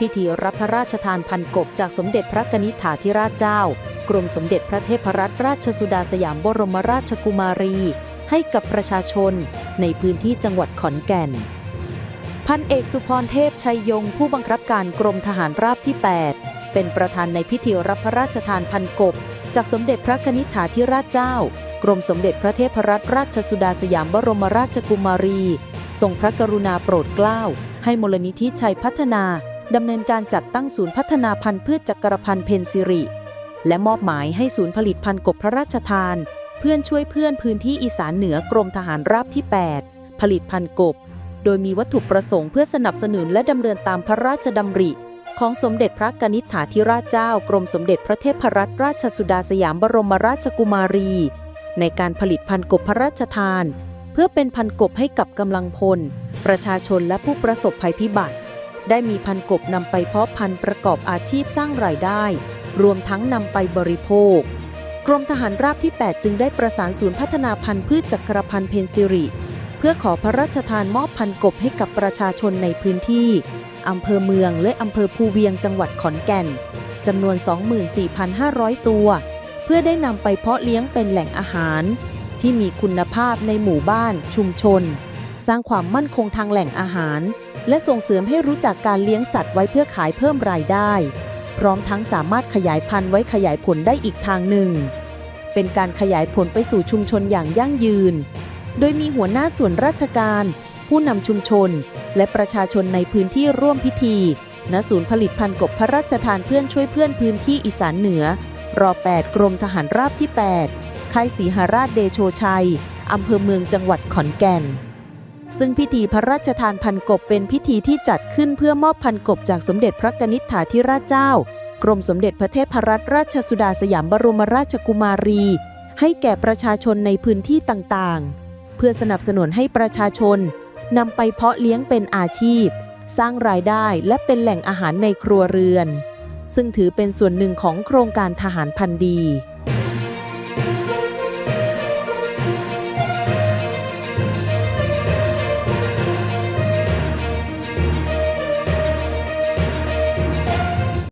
พิธีรับพระราชทานพันกบจากสมเด็จพระกนิษฐาธิราชเจ้า กรมสมเด็จพระเทพรัตนราชสุดาสยามบรมราชกุมารี ให้กับประชาชนในพื้นที่จังหวัดขอนแก่น พันเอกสุพรเทพชัยยง ผู้บังคับการกรมทหารราบที่ 8 เป็นประธานในพิธีรับพระราชทานพันกบ จากสมเด็จพระกนิษฐาธิราชเจ้า กรมสมเด็จพระเทพรัตนราชสุดาสยามบรมราชกุมารี ทรงพระกรุณาโปรดเกล้าให้มูลนิธิชัยพัฒนา ดำเนินการจัดตั้งศูนย์พัฒนาพันธุ์พืชจักรพันธ์เพนซิริ และมอบหมายให้ศูนย์ผลิตพันธุ์กบพระราชทาน เพื่อนช่วยเพื่อนพื้นที่อีสานเหนือกรมทหารราบที่ 8 ผลิตพันธุ์กบ โดยมีวัตถุประสงค์เพื่อสนับสนุนและดำเนินตามพระราชดำริ ของสมเด็จพระกนิษฐาธิราชเจ้า กรมสมเด็จพระเทพรัตนราชสุดาสยามบรมราชกุมารี ในการผลิตพันธุ์กบพระราชทาน เพื่อเป็นพันธุ์กบให้กับกำลังพล ประชาชนและผู้ประสบภัยพิบัติ ได้มีพันกบนำไปเพาะพันธุ์ประกอบอาชีพสร้างรายได้ รวมทั้งนำไปบริโภค กรมทหารราบที่ 8 จึงได้ประสานศูนย์พัฒนาพันธุ์พืชจักรพันธ์เพนซิริ เพื่อขอพระราชทานมอบพันกบให้กับประชาชนในพื้นที่อำเภอเมืองและอำเภอภูเวียงจังหวัดขอนแก่นจำนวน 24,500 ตัว เพื่อได้นำไปเพาะเลี้ยงเป็นแหล่งอาหาร ที่มีคุณภาพในหมู่บ้านชุมชน สร้างความมั่นคงทางแหล่งอาหาร และส่งเสริมให้รู้จักการเลี้ยงสัตว์ไว้เพื่อขายเพิ่มรายได้ พร้อมทั้งสามารถขยายพันธุ์ไว้ขยายผลได้อีกทางหนึ่ง เป็นการขยายผลไปสู่ชุมชนอย่างยั่งยืน โดยมีหัวหน้าส่วนราชการ ผู้นำชุมชน และประชาชนในพื้นที่ร่วมพิธีณศูนย์ผลิตพันธุ์กบพระราชทานเพื่อนช่วยเพื่อนพื้นที่อีสานเหนือ รอ 8 กรมทหารราบที่ 8ค่ายศรีหราชเดโชชัย อำเภอเมืองจังหวัดขอนแก่น ซึ่งพิธีพระราชทานพันกบเป็นพิธีที่จัดขึ้นเพื่อมอบพันกบจากสมเด็จพระกนิษฐาธิราชเจ้า กรมสมเด็จพระเทพรัตนราชสุดาสยามบรมราชกุมารี ให้แก่ประชาชนในพื้นที่ต่างๆ เพื่อสนับสนุนให้ประชาชนนำไปเพาะเลี้ยงเป็นอาชีพ สร้างรายได้และเป็นแหล่งอาหารในครัวเรือน ซึ่งถือเป็นส่วนหนึ่งของโครงการทหารพันธ์ดี